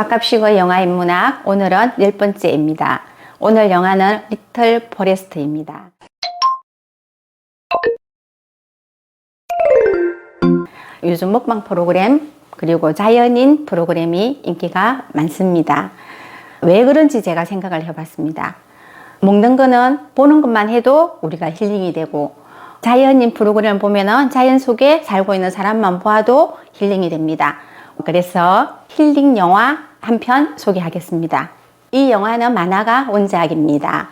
박갑식의 영화 인문학 오늘은 열 번째입니다. 오늘 영화는 리틀 포레스트입니다. 요즘 먹방 프로그램 그리고 자연인 프로그램이 인기가 많습니다. 왜 그런지 제가 생각을 해봤습니다. 먹는 거는 보는 것만 해도 우리가 힐링이 되고 자연인 프로그램 보면은 자연 속에 살고 있는 사람만 보아도 힐링이 됩니다. 그래서 힐링 영화 한 편 소개하겠습니다. 이 영화는 만화가 원작입니다.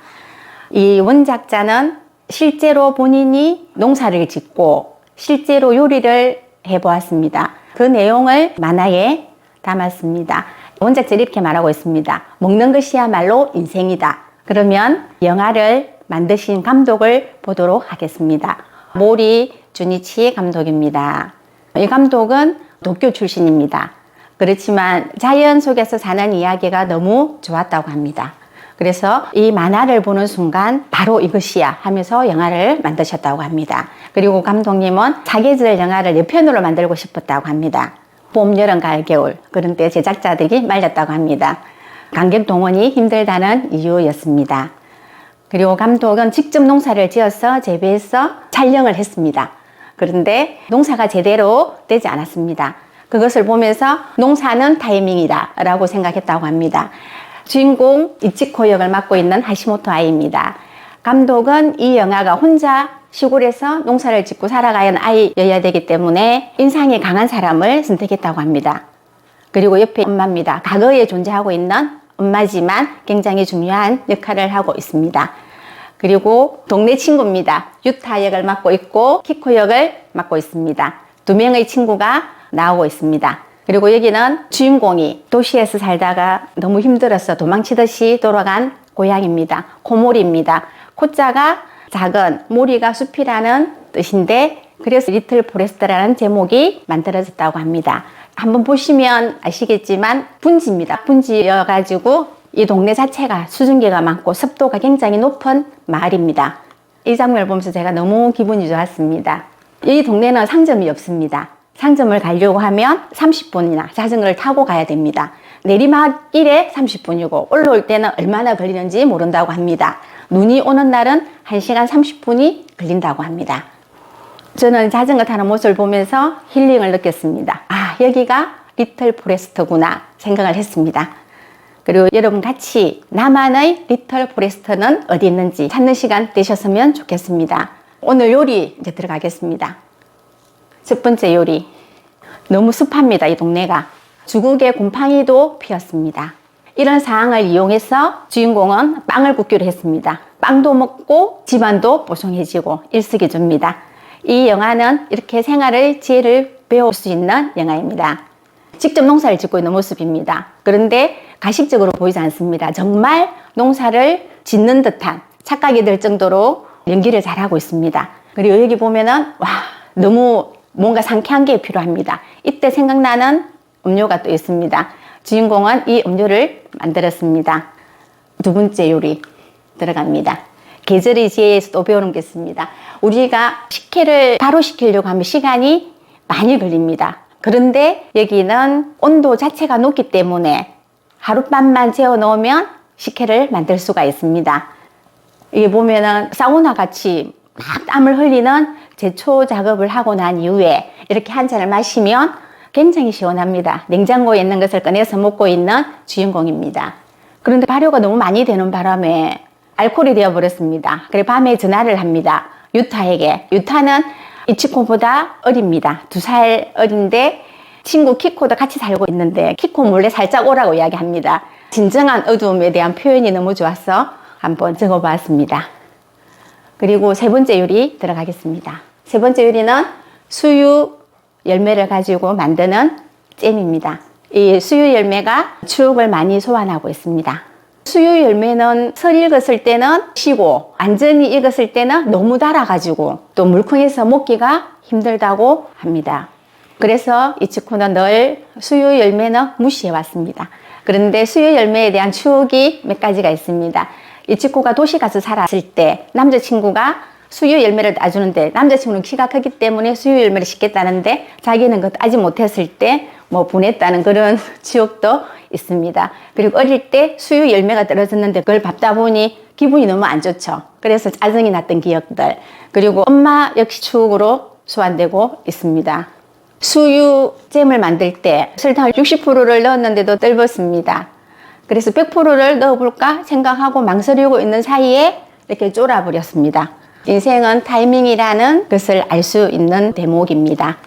이 원작자는 실제로 본인이 농사를 짓고 실제로 요리를 해보았습니다. 그 내용을 만화에 담았습니다. 원작자 이렇게 말하고 있습니다. 먹는 것이야말로 인생이다. 그러면 영화를 만드신 감독을 보도록 하겠습니다. 모리 주니치 감독입니다. 이 감독은 도쿄 출신입니다. 그렇지만 자연 속에서 사는 이야기가 너무 좋았다고 합니다. 그래서 이 만화를 보는 순간 바로 이것이야 하면서 영화를 만드셨다고 합니다. 그리고 감독님은 사계절 영화를 네 편으로 만들고 싶었다고 합니다. 봄, 여름, 가을, 겨울. 그런데 제작자들이 말렸다고 합니다. 관객 동원이 힘들다는 이유였습니다. 그리고 감독은 직접 농사를 지어서 재배해서 촬영을 했습니다. 그런데 농사가 제대로 되지 않았습니다. 그것을 보면서 농사는 타이밍이다 라고 생각했다고 합니다. 주인공 이치코 역을 맡고 있는 하시모토 아이입니다. 감독은 이 영화가 혼자 시골에서 농사를 짓고 살아가야 하는 아이여야 되기 때문에 인상이 강한 사람을 선택했다고 합니다. 그리고 옆에 엄마입니다. 과거에 존재하고 있는 엄마지만 굉장히 중요한 역할을 하고 있습니다. 그리고 동네 친구입니다. 유타 역을 맡고 있고 키코 역을 맡고 있습니다. 두 명의 친구가 나오고 있습니다. 그리고 여기는 주인공이 도시에서 살다가 너무 힘들어서 도망치듯이 돌아간 고향입니다. 고모리입니다. 코자가 작은 모리가 숲이라는 뜻인데 그래서 리틀 포레스트라는 제목이 만들어졌다고 합니다. 한번 보시면 아시겠지만 분지입니다. 분지여가지고 이 동네 자체가 수증기가 많고 습도가 굉장히 높은 마을입니다. 이 장면을 보면서 제가 너무 기분이 좋았습니다. 이 동네는 상점이 없습니다. 상점을 가려고 하면 30분이나 자전거를 타고 가야 됩니다. 내리막길에 30분이고 올라올 때는 얼마나 걸리는지 모른다고 합니다. 눈이 오는 날은 1시간 30분이 걸린다고 합니다. 저는 자전거 타는 모습을 보면서 힐링을 느꼈습니다. 아, 여기가 리틀 포레스트구나 생각을 했습니다. 그리고 여러분 같이 나만의 리틀 포레스트는 어디 있는지 찾는 시간 되셨으면 좋겠습니다. 오늘 요리 이제 들어가겠습니다. 첫 번째 요리. 너무 습합니다, 이 동네가. 주국에 곰팡이도 피었습니다. 이런 상황을 이용해서 주인공은 빵을 굽기로 했습니다. 빵도 먹고 집안도 뽀송해지고 일석이조입니다. 이 영화는 이렇게 생활의 지혜를 배울 수 있는 영화입니다. 직접 농사를 짓고 있는 모습입니다. 그런데 가식적으로 보이지 않습니다. 정말 농사를 짓는 듯한 착각이 들 정도로 연기를 잘하고 있습니다. 그리고 여기 보면은 와 너무 뭔가 상쾌한 게 필요합니다. 이때 생각나는 음료가 또 있습니다. 주인공은 이 음료를 만들었습니다. 두 번째 요리 들어갑니다. 계절의 지혜에서 또 배우는 게 있습니다. 우리가 식혜를 바로 식히려고 하면 시간이 많이 걸립니다. 그런데 여기는 온도 자체가 높기 때문에 하룻밤만 재워 놓으면 식혜를 만들 수가 있습니다. 여기 보면은 사우나 같이 막 땀을 흘리는 제초 작업을 하고 난 이후에 이렇게 한 잔을 마시면 굉장히 시원합니다. 냉장고에 있는 것을 꺼내서 먹고 있는 주인공입니다. 그런데 발효가 너무 많이 되는 바람에 알코올이 되어버렸습니다. 그래 밤에 전화를 합니다. 유타에게. 유타는 이치코보다 어립니다. 두 살 어린데 친구 키코도 같이 살고 있는데 키코 몰래 살짝 오라고 이야기합니다. 진정한 어두움에 대한 표현이 너무 좋아서 한번 적어봤습니다. 그리고 세 번째 요리 들어가겠습니다. 세 번째 요리는 수유 열매를 가지고 만드는 잼입니다. 이 수유 열매가 추억을 많이 소환하고 있습니다. 수유 열매는 설 익었을 때는 쉬고 완전히 익었을 때는 너무 달아가지고 또 물컹해서 먹기가 힘들다고 합니다. 그래서 이치코는 늘 수유 열매는 무시해 왔습니다. 그런데 수유 열매에 대한 추억이 몇 가지가 있습니다. 이치코가 도시 가서 살았을 때 남자친구가 수유 열매를 따주는데 남자친구는 키가 크기 때문에 수유 열매를 씻겠다는데 자기는 그것 따지 못했을 때뭐 분했다는 그런 추억도 있습니다. 그리고 어릴 때 수유 열매가 떨어졌는데 그걸 밟다 보니 기분이 너무 안 좋죠. 그래서 짜증이 났던 기억들. 그리고 엄마 역시 추억으로 소환되고 있습니다. 수유잼을 만들 때 설탕을 60%를 넣었는데도 떫었습니다. 그래서 100%를 넣어볼까 생각하고 망설이고 있는 사이에 이렇게 쫄아버렸습니다. 인생은 타이밍이라는 것을 알 수 있는 대목입니다.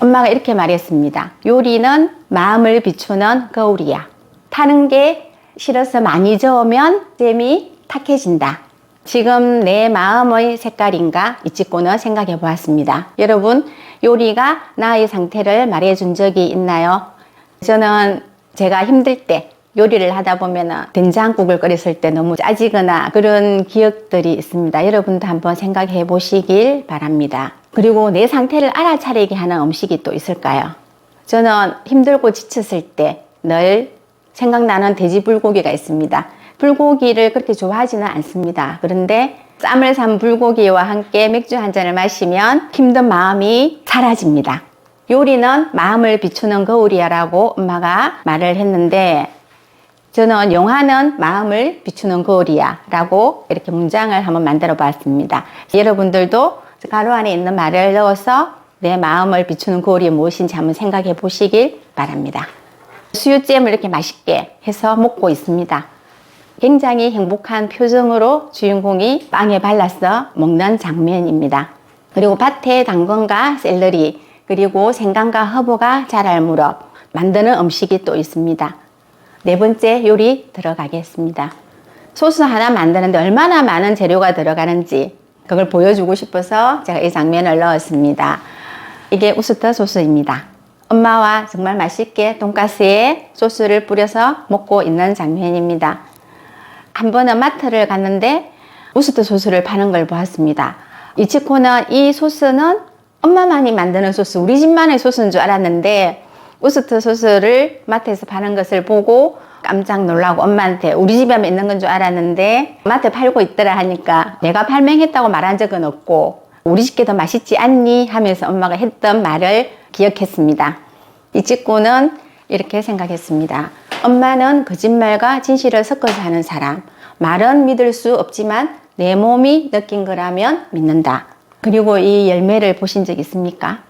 엄마가 이렇게 말했습니다. 요리는 마음을 비추는 거울이야. 타는 게 싫어서 많이 저으면 잼이 탁해진다. 지금 내 마음의 색깔인가 이 찍고는 생각해 보았습니다. 여러분, 요리가 나의 상태를 말해 준 적이 있나요? 저는 제가 힘들 때 요리를 하다 보면 된장국을 끓였을 때 너무 짜지거나 그런 기억들이 있습니다. 여러분도 한번 생각해 보시길 바랍니다. 그리고 내 상태를 알아차리게 하는 음식이 또 있을까요? 저는 힘들고 지쳤을 때 늘 생각나는 돼지 불고기가 있습니다. 불고기를 그렇게 좋아하지는 않습니다. 그런데 쌈을 산 불고기와 함께 맥주 한 잔을 마시면 힘든 마음이 사라집니다. 요리는 마음을 비추는 거울이야라고 엄마가 말을 했는데 저는 영화는 마음을 비추는 거울이야 라고 이렇게 문장을 한번 만들어 봤습니다. 여러분들도 가로 안에 있는 말을 넣어서 내 마음을 비추는 거울이 무엇인지 한번 생각해 보시길 바랍니다. 수유잼을 이렇게 맛있게 해서 먹고 있습니다. 굉장히 행복한 표정으로 주인공이 빵에 발라서 먹는 장면입니다. 그리고 밭에 당근과 샐러리, 그리고 생강과 허브가 자랄 무렵 만드는 음식이 또 있습니다. 네 번째 요리 들어가겠습니다. 소스 하나 만드는데 얼마나 많은 재료가 들어가는지 그걸 보여주고 싶어서 제가 이 장면을 넣었습니다. 이게 우스터 소스입니다. 엄마와 정말 맛있게 돈가스에 소스를 뿌려서 먹고 있는 장면입니다. 한 번은 마트를 갔는데 우스터 소스를 파는 걸 보았습니다. 이치코는 이 소스는 엄마만이 만드는 소스, 우리 집만의 소스인 줄 알았는데 우스터 소스를 마트에서 파는 것을 보고 깜짝 놀라고 엄마한테 우리 집에만 있는 건 줄 알았는데 마트에 팔고 있더라 하니까 내가 발명했다고 말한 적은 없고 우리 집게 더 맛있지 않니 하면서 엄마가 했던 말을 기억했습니다. 이 찍고는 이렇게 생각했습니다. 엄마는 거짓말과 진실을 섞어서 하는 사람. 말은 믿을 수 없지만 내 몸이 느낀 거라면 믿는다. 그리고 이 열매를 보신 적 있습니까?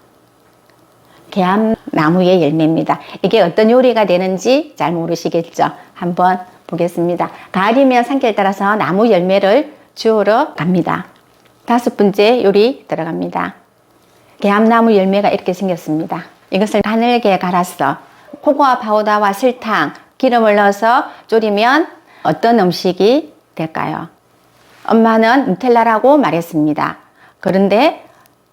개암나무의 열매입니다. 이게 어떤 요리가 되는지 잘 모르시겠죠? 한번 보겠습니다. 가을이면 산길 따라서 나무 열매를 주우러 갑니다. 다섯 번째 요리 들어갑니다. 개암나무 열매가 이렇게 생겼습니다. 이것을 가늘게 갈아서 코코아 파우더와 설탕, 기름을 넣어서 졸이면 어떤 음식이 될까요? 엄마는 누텔라라고 말했습니다. 그런데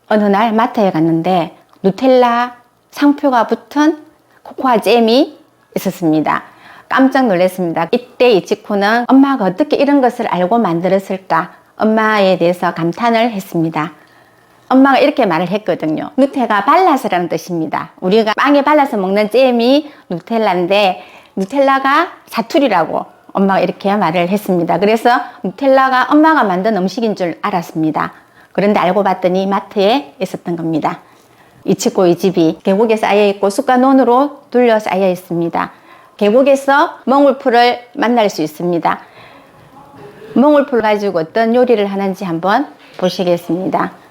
어느 날 마트에 갔는데 누텔라 상표가 붙은 코코아 잼이 있었습니다. 깜짝 놀랐습니다. 이때 이치코는 엄마가 어떻게 이런 것을 알고 만들었을까 엄마에 대해서 감탄을 했습니다. 엄마가 이렇게 말을 했거든요. 누테가 발라서라는 뜻입니다. 우리가 빵에 발라서 먹는 잼이 누텔라인데 누텔라가 사투리라고 엄마가 이렇게 말을 했습니다. 그래서 누텔라가 엄마가 만든 음식인 줄 알았습니다. 그런데 알고 봤더니 마트에 있었던 겁니다. 이치고 이 집이 계곡에 쌓여 있고 쑥과 논으로 둘러 쌓여 있습니다. 계곡에서 멍울풀을 만날 수 있습니다. 멍울풀 가지고 어떤 요리를 하는지 한번 보시겠습니다.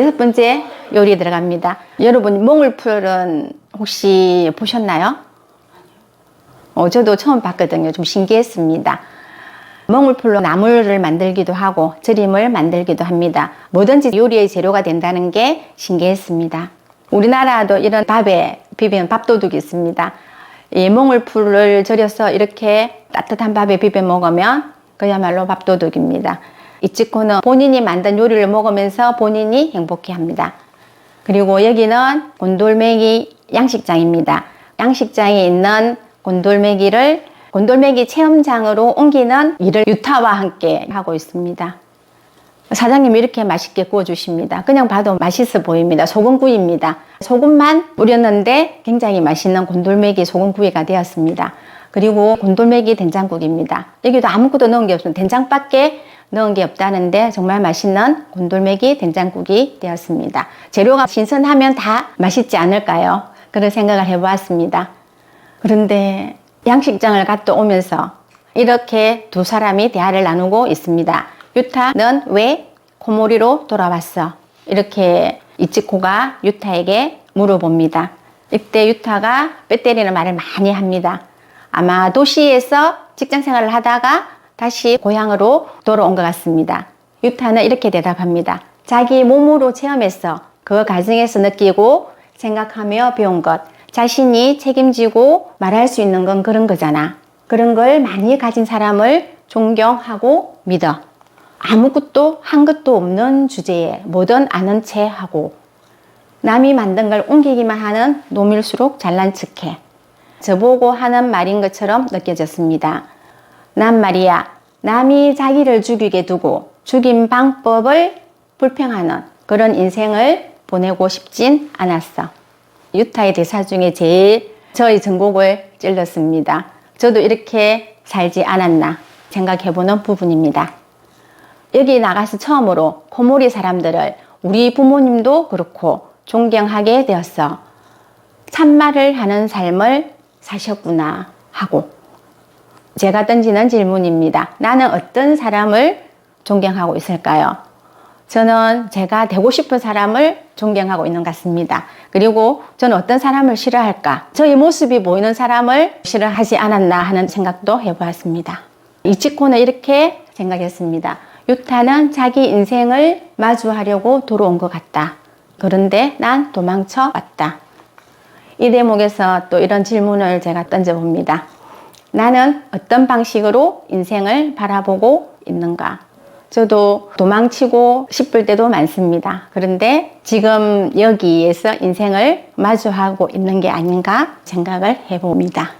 여섯 번째 요리 들어갑니다. 여러분 멍울풀은 혹시 보셨나요? 어, 저도 처음 봤거든요. 좀 신기했습니다. 멍울풀로 나물을 만들기도 하고 절임을 만들기도 합니다. 뭐든지 요리의 재료가 된다는 게 신기했습니다. 우리나라도 이런 밥에 비비는 밥도둑이 있습니다. 이 멍울풀을 절여서 이렇게 따뜻한 밥에 비벼 먹으면 그야말로 밥도둑입니다. 이치코는 본인이 만든 요리를 먹으면서 본인이 행복해 합니다. 그리고 여기는 곤돌메기 양식장입니다. 양식장에 있는 곤돌메기를 곤돌메기 체험장으로 옮기는 일을 유타와 함께 하고 있습니다. 사장님이 이렇게 맛있게 구워주십니다. 그냥 봐도 맛있어 보입니다. 소금구이입니다. 소금만 뿌렸는데 굉장히 맛있는 곤돌메기 소금구이가 되었습니다. 그리고 곤돌메기 된장국입니다. 여기도 아무것도 넣은 게 없습니다. 된장밖에 넣은 게 없다는데 정말 맛있는 곤돌메기 된장국이 되었습니다. 재료가 신선하면 다 맛있지 않을까요? 그런 생각을 해보았습니다. 그런데 양식장을 갔다 오면서 이렇게 두 사람이 대화를 나누고 있습니다. 유타는 왜 코모리로 돌아왔어? 이렇게 이치코가 유타에게 물어봅니다. 이때 유타가 뼈 때리는 말을 많이 합니다. 아마 도시에서 직장 생활을 하다가 다시 고향으로 돌아온 것 같습니다. 유타는 이렇게 대답합니다. 자기 몸으로 체험해서 그 과정에서 느끼고 생각하며 배운 것, 자신이 책임지고 말할 수 있는 건 그런 거잖아. 그런 걸 많이 가진 사람을 존경하고 믿어. 아무것도 한 것도 없는 주제에 뭐든 아는 체 하고 남이 만든 걸 옮기기만 하는 놈일수록 잘난 척해. 저보고 하는 말인 것처럼 느껴졌습니다. 난 말이야, 남이 자기를 죽이게 두고 죽인 방법을 불평하는 그런 인생을 보내고 싶진 않았어. 유타의 대사 중에 제일 저의 전곡을 찔렀습니다. 저도 이렇게 살지 않았나 생각해보는 부분입니다. 여기 나가서 처음으로 코모리 사람들을 우리 부모님도 그렇고 존경하게 되었어. 참말을 하는 삶을 사셨구나 하고 제가 던지는 질문입니다. 나는 어떤 사람을 존경하고 있을까요? 저는 제가 되고 싶은 사람을 존경하고 있는 것 같습니다. 그리고 저는 어떤 사람을 싫어할까? 저의 모습이 보이는 사람을 싫어하지 않았나 하는 생각도 해보았습니다. 이치코는 이렇게 생각했습니다. 유타는 자기 인생을 마주하려고 돌아온 것 같다. 그런데 난 도망쳐 왔다. 이 대목에서 또 이런 질문을 제가 던져봅니다. 나는 어떤 방식으로 인생을 바라보고 있는가? 저도 도망치고 싶을 때도 많습니다. 그런데 지금 여기에서 인생을 마주하고 있는 게 아닌가 생각을 해봅니다.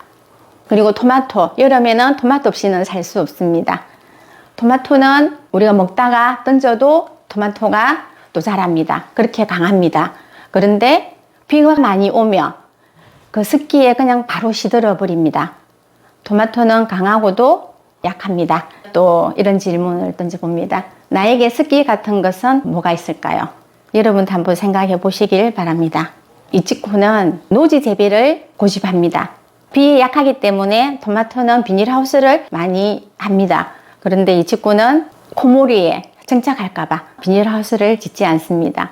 그리고 토마토. 여름에는 토마토 없이는 살 수 없습니다. 토마토는 우리가 먹다가 던져도 토마토가 또 자랍니다. 그렇게 강합니다. 그런데 비가 많이 오면 그 습기에 그냥 바로 시들어 버립니다. 토마토는 강하고도 약합니다. 또 이런 질문을 던져봅니다. 나에게 습기 같은 것은 뭐가 있을까요? 여러분도 한번 생각해 보시길 바랍니다. 이치코는 노지 재배를 고집합니다. 비에 약하기 때문에 토마토는 비닐하우스를 많이 합니다. 그런데 이치코는 코모리에 정착할까봐 비닐하우스를 짓지 않습니다.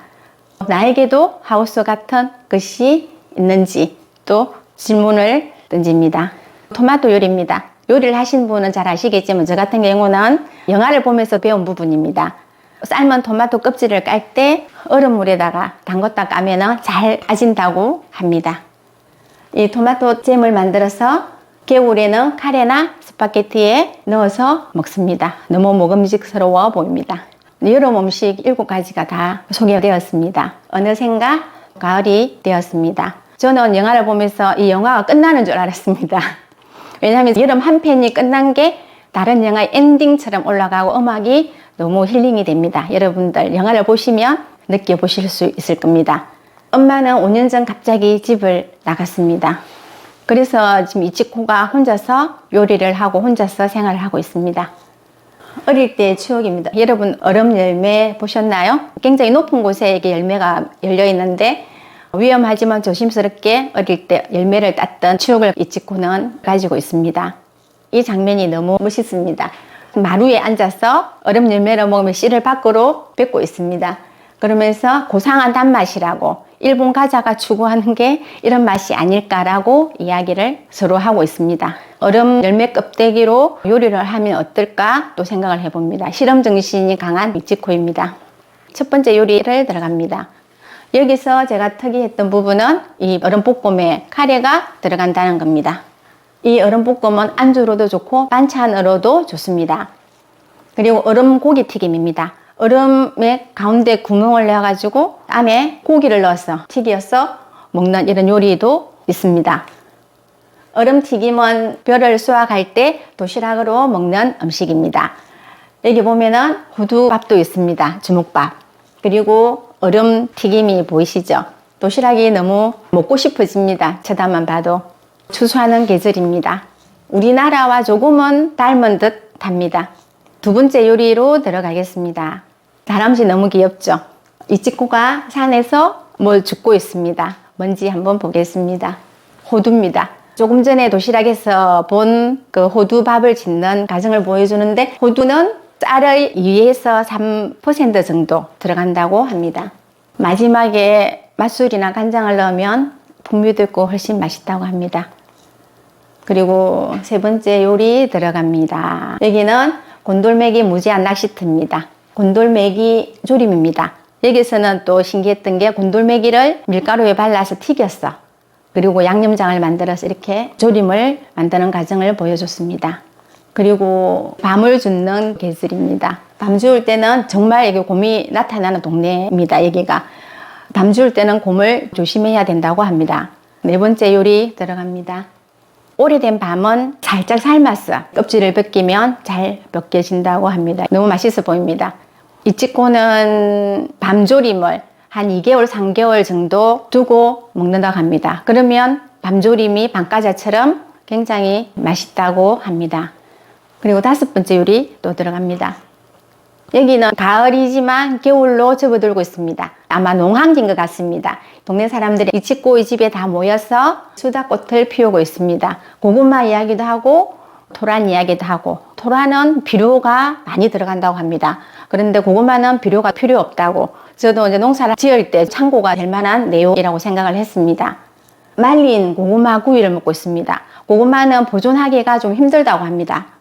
나에게도 하우스 같은 것이 있는지 또 질문을 던집니다. 토마토 요리입니다. 요리를 하신 분은 잘 아시겠지만 저 같은 경우는 영화를 보면서 배운 부분입니다. 삶은 토마토 껍질을 깔 때 얼음물에다가 담궜다 까면 잘 아진다고 합니다. 이 토마토 잼을 만들어서 겨울에는 카레나 스파게티에 넣어서 먹습니다. 너무 먹음직스러워 보입니다. 여름 음식 7가지가 다 소개되었습니다. 어느샌가 가을이 되었습니다. 저는 영화를 보면서 이 영화가 끝나는 줄 알았습니다. 왜냐하면 여름 한 편이 끝난 게 다른 영화의 엔딩처럼 올라가고 음악이 너무 힐링이 됩니다. 여러분들 영화를 보시면 느껴보실 수 있을 겁니다. 엄마는 5년 전 갑자기 집을 나갔습니다. 그래서 지금 이치코가 혼자서 요리를 하고 혼자서 생활을 하고 있습니다. 어릴 때의 추억입니다. 여러분 얼음 열매 보셨나요? 굉장히 높은 곳에 이게 열매가 열려 있는데 위험하지만 조심스럽게 어릴 때 열매를 땄던 추억을 이치코는 가지고 있습니다. 이 장면이 너무 멋있습니다. 마루에 앉아서 얼음 열매를 먹으면 씨를 밖으로 뱉고 있습니다. 그러면서 고상한 단맛이라고 일본 과자가 추구하는 게 이런 맛이 아닐까라고 이야기를 서로 하고 있습니다. 얼음 열매 껍데기로 요리를 하면 어떨까 또 생각을 해봅니다. 실험 정신이 강한 미치코입니다. 첫 번째 요리를 들어갑니다. 여기서 제가 특이했던 부분은 이 얼음볶음에 카레가 들어간다는 겁니다. 이 얼음볶음은 안주로도 좋고 반찬으로도 좋습니다. 그리고 얼음 고기 튀김입니다. 얼음의 가운데 구멍을 내가지고 안에 고기를 넣어서 튀겨서 먹는 이런 요리도 있습니다. 얼음 튀김은 뼈를 수확할 때 도시락으로 먹는 음식입니다. 여기 보면은 호두밥도 있습니다. 주먹밥. 그리고 얼음 튀김이 보이시죠? 도시락이 너무 먹고 싶어집니다. 쳐다만 봐도. 추수하는 계절입니다. 우리나라와 조금은 닮은 듯 합니다. 두 번째 요리로 들어가겠습니다. 다람쥐 너무 귀엽죠? 이치코가 산에서 뭘 줍고 있습니다. 뭔지 한번 보겠습니다. 호두입니다. 조금 전에 도시락에서 본 그 호두밥을 짓는 과정을 보여주는데 호두는 쌀의 2에서 3% 정도 들어간다고 합니다. 마지막에 맛술이나 간장을 넣으면 풍미도 있고 훨씬 맛있다고 합니다. 그리고 세 번째 요리 들어갑니다. 여기는 곤돌메기 무제한 낚시트입니다. 곤돌메기 조림입니다. 여기서는 또 신기했던 게 곤돌메기를 밀가루에 발라서 튀겼어. 그리고 양념장을 만들어서 이렇게 조림을 만드는 과정을 보여줬습니다. 그리고 밤을 줍는 개슬입니다. 밤 주울 때는 정말 이게 곰이 나타나는 동네입니다. 여기가. 밤 주울 때는 곰을 조심해야 된다고 합니다. 네 번째 요리 들어갑니다. 오래된 밤은 살짝 삶았어. 껍질을 벗기면 잘 벗겨진다고 합니다. 너무 맛있어 보입니다. 이치코는 밤조림을 한 2개월, 3개월 정도 두고 먹는다고 합니다. 그러면 밤조림이 밤과자처럼 굉장히 맛있다고 합니다. 그리고 다섯 번째 요리 또 들어갑니다. 여기는 가을이지만 겨울로 접어들고 있습니다. 아마 농한기인 것 같습니다. 동네 사람들이 이 집고 이 집에 다 모여서 수다꽃을 피우고 있습니다. 고구마 이야기도 하고 토란 이야기도 하고 토란은 비료가 많이 들어간다고 합니다. 그런데 고구마는 비료가 필요 없다고 저도 이제 농사를 지을 때 참고가 될 만한 내용이라고 생각을 했습니다. 말린 고구마 구이를 먹고 있습니다. 고구마는 보존하기가 좀 힘들다고 합니다.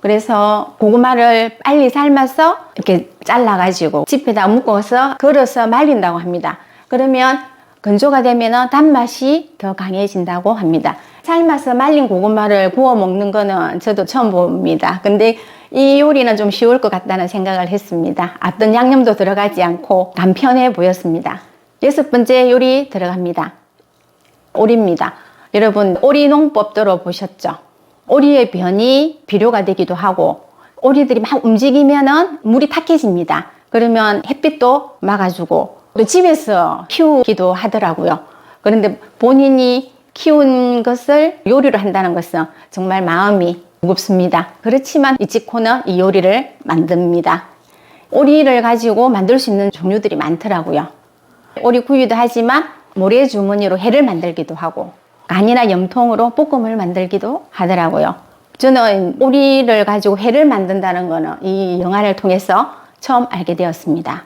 그래서 고구마를 빨리 삶아서 이렇게 잘라가지고 집에다 묶어서 걸어서 말린다고 합니다. 그러면 건조가 되면 단맛이 더 강해진다고 합니다. 삶아서 말린 고구마를 구워 먹는 거는 저도 처음 봅니다. 근데 이 요리는 좀 쉬울 것 같다는 생각을 했습니다. 어떤 양념도 들어가지 않고 간편해 보였습니다. 여섯 번째 요리 들어갑니다. 오리입니다. 여러분, 오리 농법 들어보셨죠? 오리의 변이 비료가 되기도 하고, 오리들이 막 움직이면은 물이 탁해집니다. 그러면 햇빛도 막아주고, 또 집에서 키우기도 하더라고요. 그런데 본인이 키운 것을 요리를 한다는 것은 정말 마음이 무겁습니다. 그렇지만 이치코는 이 요리를 만듭니다. 오리를 가지고 만들 수 있는 종류들이 많더라고요. 오리 구이도 하지만 모래 주머니로 회를 만들기도 하고 간이나 염통으로 볶음을 만들기도 하더라고요. 저는 오리를 가지고 회를 만든다는 거는 이 영화를 통해서 처음 알게 되었습니다.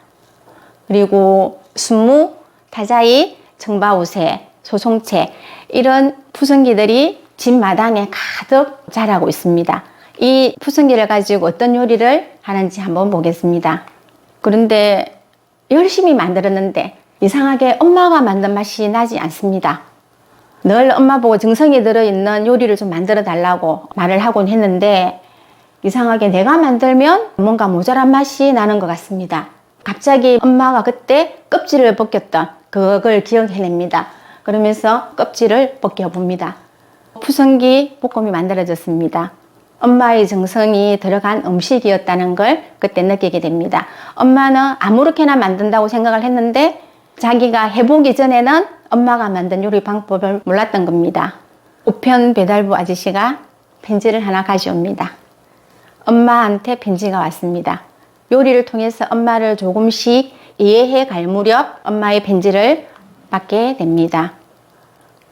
그리고 순무, 타자이, 청바우새, 소송채 이런 푸성기들이 집 마당에 가득 자라고 있습니다. 이 푸성기를 가지고 어떤 요리를 하는지 한번 보겠습니다. 그런데 열심히 만들었는데 이상하게 엄마가 만든 맛이 나지 않습니다. 늘 엄마 보고 정성이 들어있는 요리를 좀 만들어 달라고 말을 하곤 했는데 이상하게 내가 만들면 뭔가 모자란 맛이 나는 것 같습니다. 갑자기 엄마가 그때 껍질을 벗겼던 그걸 기억해냅니다. 그러면서 껍질을 벗겨봅니다. 푸성기 볶음이 만들어졌습니다. 엄마의 정성이 들어간 음식이었다는 걸 그때 느끼게 됩니다. 엄마는 아무렇게나 만든다고 생각을 했는데 자기가 해보기 전에는 엄마가 만든 요리 방법을 몰랐던 겁니다. 우편 배달부 아저씨가 편지를 하나 가져옵니다. 엄마한테 편지가 왔습니다. 요리를 통해서 엄마를 조금씩 이해해 갈 무렵 엄마의 편지를 받게 됩니다.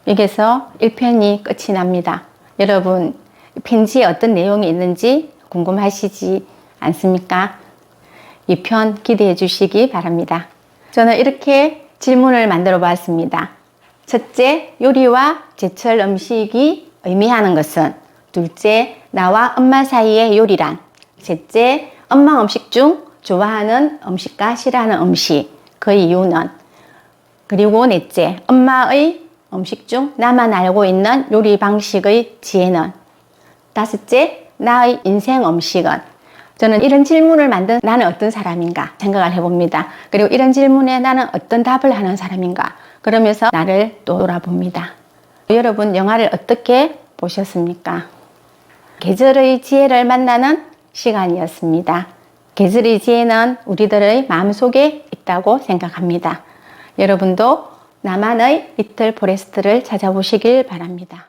여기서 1편이 끝이 납니다. 여러분, 편지에 어떤 내용이 있는지 궁금하시지 않습니까? 2편 기대해 주시기 바랍니다. 저는 이렇게 질문을 만들어 보았습니다. 첫째, 요리와 제철 음식이 의미하는 것은 둘째, 나와 엄마 사이의 요리란 셋째, 엄마 음식 중 좋아하는 음식과 싫어하는 음식 그 이유는 그리고 넷째, 엄마의 음식 중 나만 알고 있는 요리 방식의 지혜는 다섯째, 나의 인생 음식은 저는 이런 질문을 만든 나는 어떤 사람인가 생각을 해봅니다. 그리고 이런 질문에 나는 어떤 답을 하는 사람인가 그러면서 나를 돌아봅니다. 여러분 영화를 어떻게 보셨습니까? 계절의 지혜를 만나는 시간이었습니다. 계절의 지혜는 우리들의 마음속에 있다고 생각합니다. 여러분도 나만의 리틀 포레스트를 찾아보시길 바랍니다.